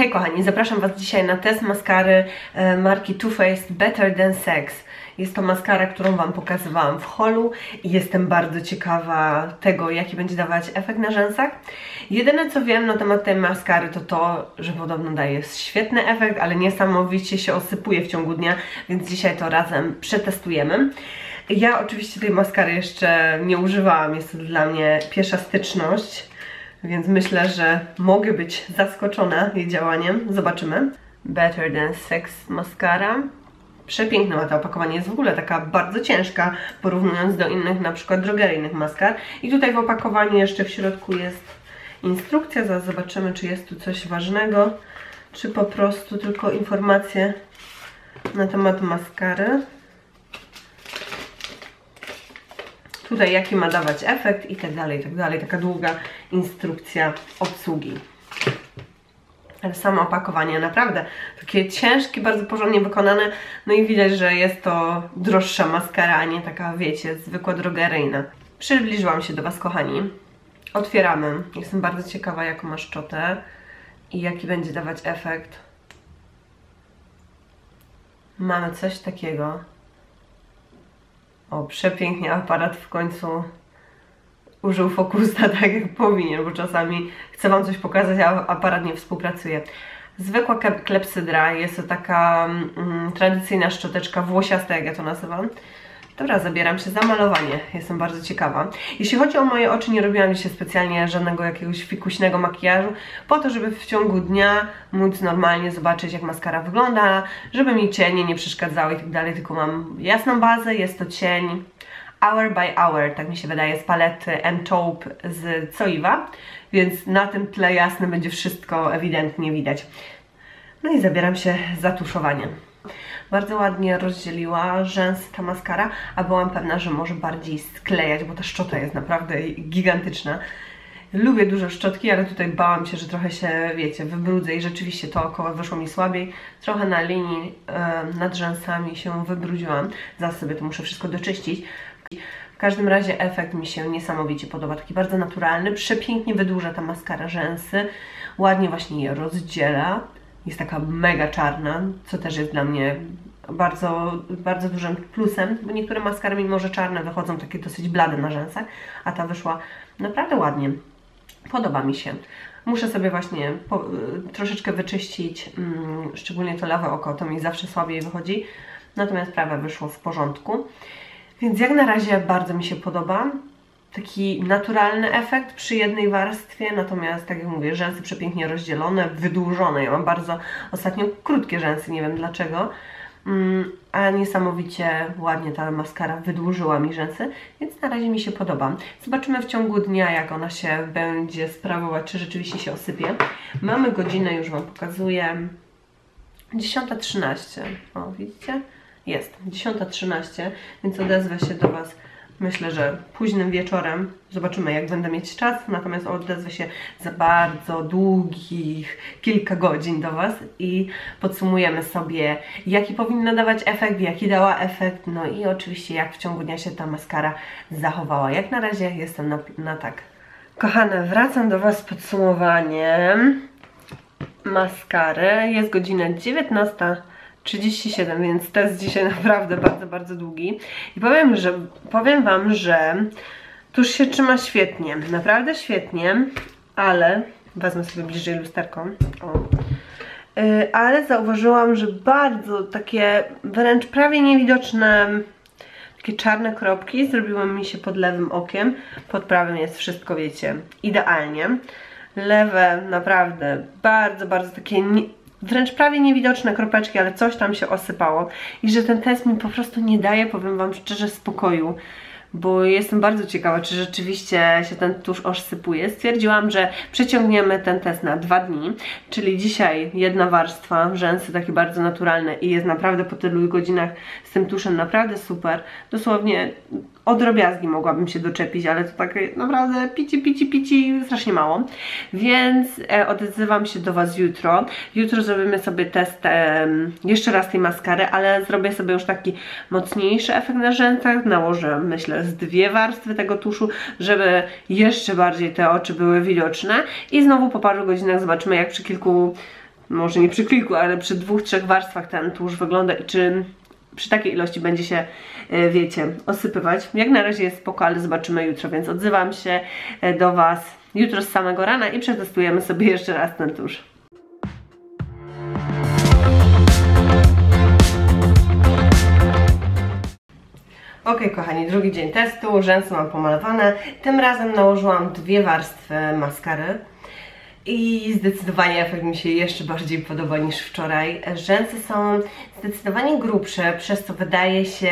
Hej kochani, zapraszam Was dzisiaj na test maskary e, marki Too Faced Better Than Sex. Jest to maskara, którą Wam pokazywałam w holu i jestem bardzo ciekawa tego, jaki będzie dawać efekt na rzęsach. Jedyne co wiem na temat tej maskary to to, że podobno daje świetny efekt, ale niesamowicie się osypuje w ciągu dnia, więc dzisiaj to razem przetestujemy. Ja oczywiście tej maskary jeszcze nie używałam, jest to dla mnie pierwsza styczność więc myślę, że mogę być zaskoczona jej działaniem. Zobaczymy. Better Than Sex Mascara. Przepiękne ma to opakowanie, jest w ogóle taka bardzo ciężka, porównując do innych na przykład drogeryjnych maskar. I tutaj w opakowaniu jeszcze w środku jest instrukcja, zaraz zobaczymy czy jest tu coś ważnego, czy po prostu tylko informacje na temat maskary. Tutaj jaki ma dawać efekt i tak dalej, i tak dalej. Taka długa instrukcja obsługi. Ale samo opakowanie naprawdę takie ciężkie, bardzo porządnie wykonane. No i widać, że jest to droższa maskara, a nie taka, wiecie, zwykła drogeryjna. Przybliżyłam się do Was, kochani. Otwieramy. Jestem bardzo ciekawa, jaką ma szczotę i jaki będzie dawać efekt. Mamy coś takiego. O, przepięknie aparat w końcu użył fokusa tak jak powinien, bo czasami chcę Wam coś pokazać, a aparat nie współpracuje. Zwykła klepsydra jest to taka mm, tradycyjna szczoteczka włosiasta, jak ja to nazywam. Dobra, zabieram się za malowanie. Jestem bardzo ciekawa. Jeśli chodzi o moje oczy, nie robiłam dzisiaj specjalnie żadnego jakiegoś fikuśnego makijażu, po to, żeby w ciągu dnia móc normalnie zobaczyć, jak maskara wygląda, żeby mi cienie nie przeszkadzały i tak dalej, tylko mam jasną bazę, jest to cień Hour by Hour, tak mi się wydaje, z palety M Taupe z Coiva, więc na tym tle jasnym będzie wszystko ewidentnie widać. No i zabieram się za tuszowanie. Bardzo ładnie rozdzieliła rzęsy ta maskara, a byłam pewna, że może bardziej sklejać, bo ta szczota jest naprawdę gigantyczna. Lubię duże szczotki, ale tutaj bałam się, że trochę się, wiecie, wybrudzę i rzeczywiście to około wyszło mi słabiej. Trochę na linii e, nad rzęsami się wybrudziłam. Zaraz sobie to muszę wszystko doczyścić. W każdym razie efekt mi się niesamowicie podoba, taki bardzo naturalny, przepięknie wydłuża ta maskara rzęsy, ładnie właśnie je rozdziela jest taka mega czarna, co też jest dla mnie bardzo, bardzo dużym plusem, bo niektóre maskary, mimo że czarne, wychodzą takie dosyć blade na rzęsach, a ta wyszła naprawdę ładnie. Podoba mi się. Muszę sobie właśnie po, troszeczkę wyczyścić, mm, szczególnie to lewe oko, to mi zawsze słabiej wychodzi, natomiast prawe wyszło w porządku. Więc jak na razie bardzo mi się podoba taki naturalny efekt przy jednej warstwie, natomiast tak jak mówię, rzęsy przepięknie rozdzielone, wydłużone. Ja mam bardzo ostatnio krótkie rzęsy, nie wiem dlaczego, mm, a niesamowicie ładnie ta maskara wydłużyła mi rzęsy, więc na razie mi się podoba. Zobaczymy w ciągu dnia, jak ona się będzie sprawować, czy rzeczywiście się osypie. Mamy godzinę, już Wam pokazuję, 10.13. O, widzicie? Jest, 10.13, więc odezwę się do Was Myślę, że późnym wieczorem zobaczymy, jak będę mieć czas, natomiast odezwę się za bardzo długich kilka godzin do Was i podsumujemy sobie, jaki powinna dawać efekt, jaki dała efekt, no i oczywiście jak w ciągu dnia się ta maskara zachowała. Jak na razie jestem na, na tak. Kochane, wracam do Was z podsumowaniem maskary. Jest godzina 19. 37, więc test dzisiaj naprawdę bardzo, bardzo długi. I powiem, że powiem Wam, że tuż się trzyma świetnie, naprawdę świetnie, ale wezmę sobie bliżej lusterką. O. Yy, ale zauważyłam, że bardzo takie wręcz prawie niewidoczne takie czarne kropki zrobiły mi się pod lewym okiem. Pod prawym jest wszystko, wiecie, idealnie. Lewe naprawdę bardzo, bardzo takie wręcz prawie niewidoczne kropeczki, ale coś tam się osypało i że ten test mi po prostu nie daje, powiem Wam szczerze, spokoju bo jestem bardzo ciekawa, czy rzeczywiście się ten tusz osypuje. Stwierdziłam, że przeciągniemy ten test na dwa dni, czyli dzisiaj jedna warstwa, rzęsy takie bardzo naturalne i jest naprawdę po tylu godzinach z tym tuszem naprawdę super. Dosłownie o drobiazgi mogłabym się doczepić, ale to tak naprawdę pici, pici, pici strasznie mało. Więc e, się do Was jutro. Jutro zrobimy sobie test e, jeszcze raz tej maskary, ale zrobię sobie już taki mocniejszy efekt na rzęsach. Nałożę, myślę, z dwie warstwy tego tuszu, żeby jeszcze bardziej te oczy były widoczne. I znowu po paru godzinach zobaczymy, jak przy kilku może nie przy kilku, ale przy dwóch, trzech warstwach ten tłuszcz wygląda, czy przy takiej ilości będzie się, e, wiecie, osypywać. Jak na razie jest spoko, ale zobaczymy jutro, więc odzywam się e, do Was jutro z samego rana i przetestujemy sobie jeszcze raz ten tusz. Ok, kochani, drugi dzień testu, rzęsy mam pomalowane. Tym razem nałożyłam dwie warstwy maskary. I zdecydowanie efekt mi się jeszcze bardziej podoba niż wczoraj. Rzęsy są zdecydowanie grubsze, przez co wydaje się,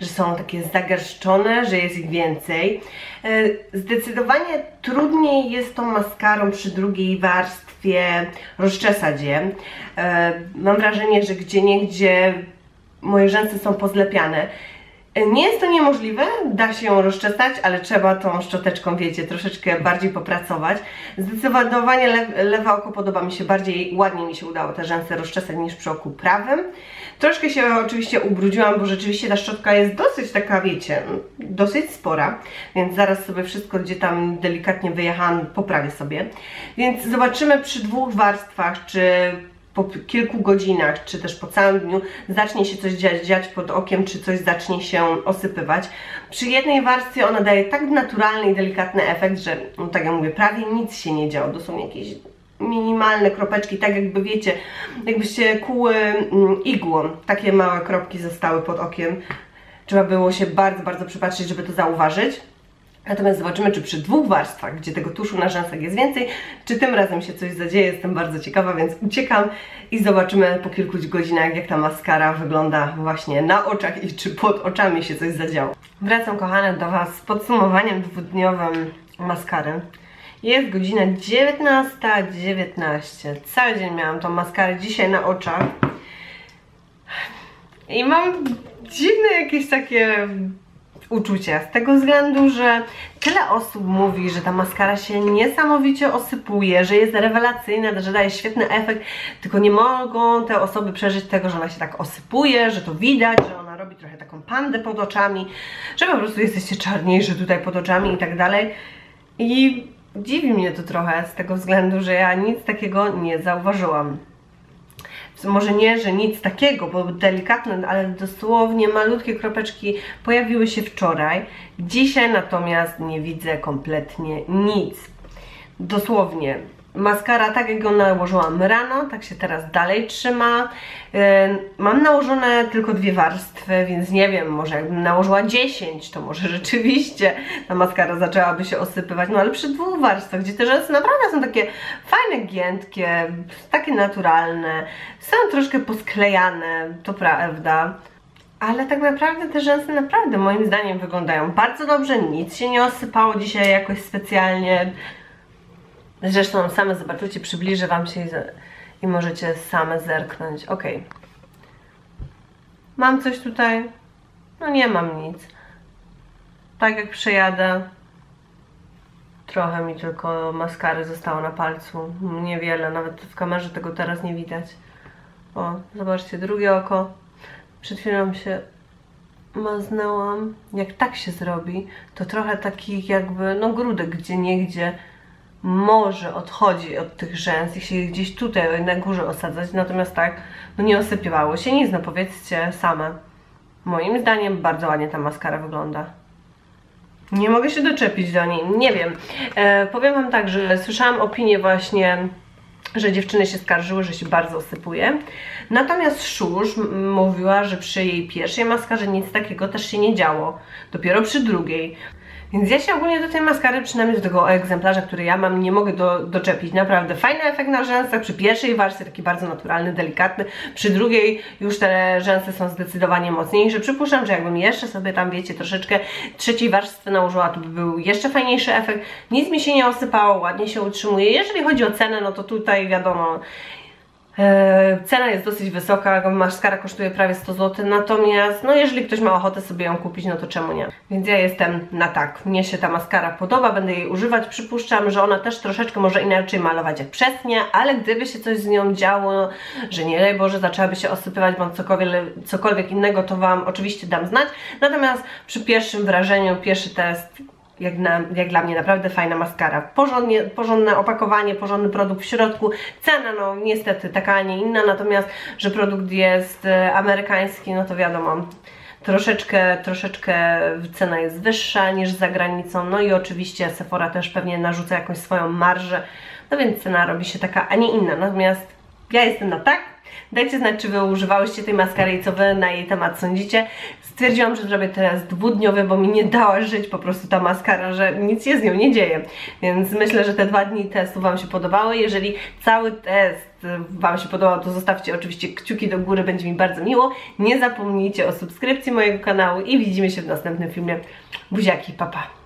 że są takie zagęszczone, że jest ich więcej. E, zdecydowanie trudniej jest tą maskarą przy drugiej warstwie rozczesać je. Mam wrażenie, że gdzie niegdzie moje rzęsy są pozlepiane. Nie jest to niemożliwe, da się ją rozczesać, ale trzeba tą szczoteczką, wiecie, troszeczkę bardziej popracować. Zdecydowanie le lewe oko podoba mi się bardziej, ładnie mi się udało te rzęsy rozczesać niż przy oku prawym. Troszkę się oczywiście ubrudziłam, bo rzeczywiście ta szczotka jest dosyć taka, wiecie, dosyć spora, więc zaraz sobie wszystko, gdzie tam delikatnie wyjechałam, poprawię sobie. Więc zobaczymy przy dwóch warstwach, czy po kilku godzinach, czy też po całym dniu zacznie się coś dziać, dziać pod okiem, czy coś zacznie się osypywać. Przy jednej warstwie ona daje tak naturalny i delikatny efekt, że, no tak jak mówię, prawie nic się nie działo. Są jakieś minimalne kropeczki, tak jakby wiecie, jakbyście kuły mm, igłą. Takie małe kropki zostały pod okiem. Trzeba było się bardzo, bardzo przypatrzeć, żeby to zauważyć. Natomiast zobaczymy, czy przy dwóch warstwach, gdzie tego tuszu na rzęsach jest więcej, czy tym razem się coś zadzieje. Jestem bardzo ciekawa, więc uciekam i zobaczymy po kilku godzinach, jak ta maskara wygląda właśnie na oczach i czy pod oczami się coś zadziało. Wracam, kochane, do Was z podsumowaniem dwudniowym maskary. Jest godzina 19.19. 19. Cały dzień miałam tą maskarę dzisiaj na oczach. I mam dziwne jakieś takie uczucia. Z tego względu, że tyle osób mówi, że ta maskara się niesamowicie osypuje, że jest rewelacyjna, że daje świetny efekt, tylko nie mogą te osoby przeżyć tego, że ona się tak osypuje, że to widać, że ona robi trochę taką pandę pod oczami, że po prostu jesteście czarniejszy tutaj pod oczami i tak dalej. I dziwi mnie to trochę z tego względu, że ja nic takiego nie zauważyłam może nie, że nic takiego, bo delikatne, ale dosłownie malutkie kropeczki pojawiły się wczoraj. Dzisiaj natomiast nie widzę kompletnie nic. Dosłownie Maskara, tak jak ją nałożyłam rano, tak się teraz dalej trzyma. Mam nałożone tylko dwie warstwy, więc nie wiem, może jakbym nałożyła 10, to może rzeczywiście ta maskara zaczęłaby się osypywać. No ale przy dwóch warstwach, gdzie te rzęsy naprawdę są takie fajne, giętkie, takie naturalne, są troszkę posklejane, to prawda. Ale tak naprawdę te rzęsy naprawdę moim zdaniem wyglądają bardzo dobrze, nic się nie osypało dzisiaj jakoś specjalnie. Zresztą same zobaczycie, przybliżę Wam się i, i możecie same zerknąć. Ok. Mam coś tutaj? No nie mam nic. Tak jak przejadę, trochę mi tylko maskary zostało na palcu. Niewiele, nawet w kamerze tego teraz nie widać. O, zobaczcie, drugie oko. Przed chwilą się maznęłam. Jak tak się zrobi, to trochę takich jakby, no grudek gdzie niegdzie może odchodzi od tych rzęs i się gdzieś tutaj na górze osadzać, natomiast tak, no nie osypywało się nic, no powiedzcie same. Moim zdaniem bardzo ładnie ta maskara wygląda. Nie mogę się doczepić do niej, nie wiem. E, powiem Wam tak, że słyszałam opinię właśnie, że dziewczyny się skarżyły, że się bardzo osypuje. Natomiast Szusz mówiła, że przy jej pierwszej maskarze nic takiego też się nie działo. Dopiero przy drugiej. Więc ja się ogólnie do tej maskary, przynajmniej do tego egzemplarza, który ja mam, nie mogę do, doczepić. Naprawdę fajny efekt na rzęsach, przy pierwszej warstwie taki bardzo naturalny, delikatny, przy drugiej już te rzęsy są zdecydowanie mocniejsze. Przypuszczam, że jakbym jeszcze sobie tam, wiecie, troszeczkę trzeciej warstwy nałożyła, to by był jeszcze fajniejszy efekt. Nic mi się nie osypało, ładnie się utrzymuje. Jeżeli chodzi o cenę, no to tutaj wiadomo, cena jest dosyć wysoka, maskara kosztuje prawie 100 zł, natomiast no jeżeli ktoś ma ochotę sobie ją kupić, no to czemu nie? Więc ja jestem na tak. Mnie się ta maskara podoba, będę jej używać. Przypuszczam, że ona też troszeczkę może inaczej malować jak przesnie, ale gdyby się coś z nią działo, że nie daj Boże zaczęłaby się osypywać bądź cokolwiek, cokolwiek innego, to Wam oczywiście dam znać. Natomiast przy pierwszym wrażeniu, pierwszy test jak, na, jak dla mnie naprawdę fajna maskara. Porządnie, porządne opakowanie, porządny produkt w środku. Cena no niestety taka, a nie inna, natomiast, że produkt jest e, amerykański, no to wiadomo, troszeczkę, troszeczkę cena jest wyższa niż za granicą, no i oczywiście Sephora też pewnie narzuca jakąś swoją marżę, no więc cena robi się taka, a nie inna, natomiast ja jestem na tak, Dajcie znać, czy Wy używałyście tej maskary i co Wy na jej temat sądzicie. Stwierdziłam, że zrobię teraz dwudniowy, bo mi nie dała żyć po prostu ta maskara, że nic się z nią nie dzieje. Więc myślę, że te dwa dni testu Wam się podobały. Jeżeli cały test Wam się podobał, to zostawcie oczywiście kciuki do góry, będzie mi bardzo miło. Nie zapomnijcie o subskrypcji mojego kanału i widzimy się w następnym filmie. Buziaki, papa. Pa.